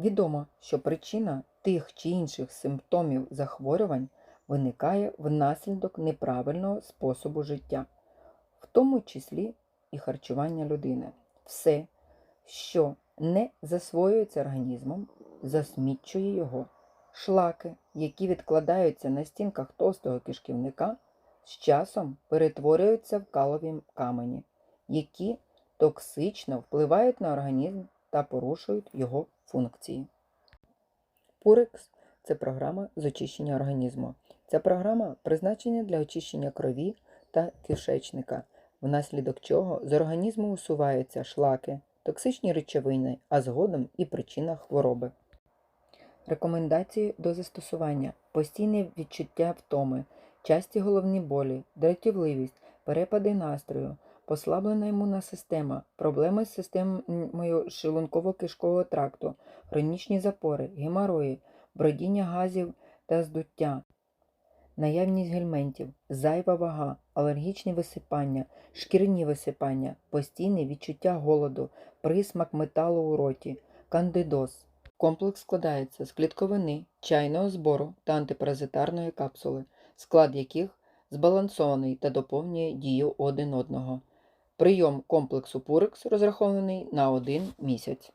Відомо, що причина тих чи інших симптомів захворювань виникає внаслідок неправильного способу життя, в тому числі і харчування людини. Все, що не засвоюється організмом, засмічує його. Шлаки, які відкладаються на стінках товстого кишківника, з часом перетворюються в калові камені, які токсично впливають на організм та порушують його функції. Пурекс це програма з очищення організму. Ця програма призначена для очищення крові та кишечника, внаслідок чого з організму усуваються шлаки, токсичні речовини, а згодом і причина хвороби. Рекомендації до застосування: постійне відчуття втоми, часті головні болі, дратівливість, перепади настрою, послаблена імунна система, проблеми з системою шлунково-кишкового тракту, хронічні запори, геморої, бродіння газів та здуття, наявність гельментів, зайва вага, алергічні висипання, шкірні висипання, постійне відчуття голоду, присмак металу у роті, кандидоз. Комплекс складається з клітковини, чайного збору та антипаразитарної капсули, склад яких збалансований та доповнює дію один одного. Прийом комплексу Пурекс розрахований на один місяць.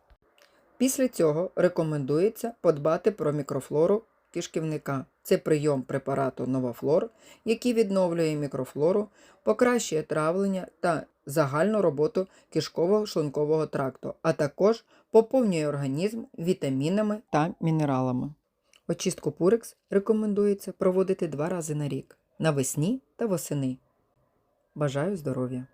Після цього рекомендується подбати про мікрофлору кишківника. Це прийом препарату Новафлор, який відновлює мікрофлору, покращує травлення та загальну роботу кишково-шлункового тракту, а також поповнює організм вітамінами та мінералами. Очистку Пурекс рекомендується проводити два рази на рік навесні та восени. Бажаю здоров'я!